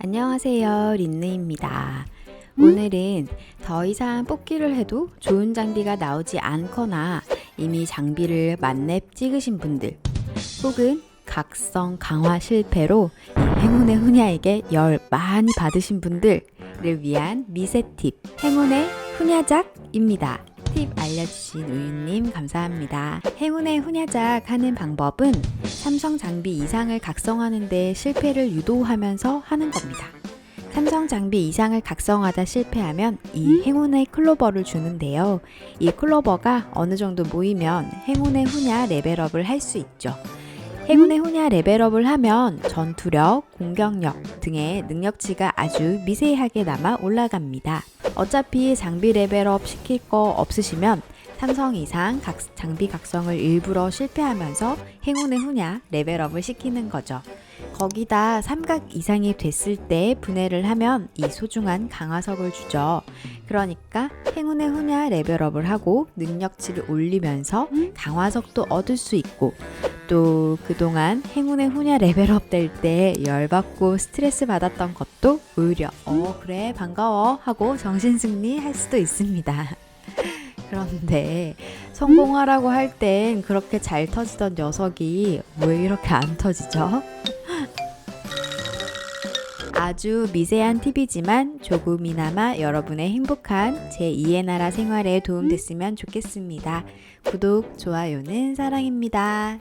안녕하세요. 린느입니다. 오늘은 더 이상 뽑기를 해도 좋은 장비가 나오지 않거나 이미 장비를 만렙 찍으신 분들 혹은 각성 강화 실패로 행운의 후냐에게 열 많이 받으신 분들을 위한 미세 팁 행운의 후냐작입니다. 팁 알려주신 우유님 감사합니다. 행운의 후냐작 하는 방법은 삼성 장비 이상을 각성하는데 실패를 유도하면서 하는 겁니다. 삼성 장비 이상을 각성하다 실패하면 이 행운의 클로버를 주는데요. 이 클로버가 어느 정도 모이면 행운의 후냐 레벨업을 할 수 있죠. 행운의 후냐 레벨업을 하면 전투력, 공격력 등의 능력치가 아주 미세하게 남아 올라갑니다. 어차피 장비 레벨업 시킬 거 없으시면 삼성 이상 각- 장비 각성을 일부러 실패하면서 행운의 후냐 레벨업을 시키는 거죠. 거기다 삼각 이상이 됐을 때 분해를 하면 이 소중한 강화석을 주죠. 그러니까 행운의 후냐 레벨업을 하고 능력치를 올리면서 강화석도 얻을 수 있고 또 그동안 행운의 후냐 레벨업 될 때 열받고 스트레스 받았던 것도 오히려 어 그래 반가워 하고 정신승리 할 수도 있습니다. 그런데 성공하라고 할 땐 그렇게 잘 터지던 녀석이 왜 이렇게 안 터지죠? 아주 미세한 팁이지만 조금이나마 여러분의 행복한 제2의 나라 생활에 도움됐으면 좋겠습니다. 구독, 좋아요는 사랑입니다.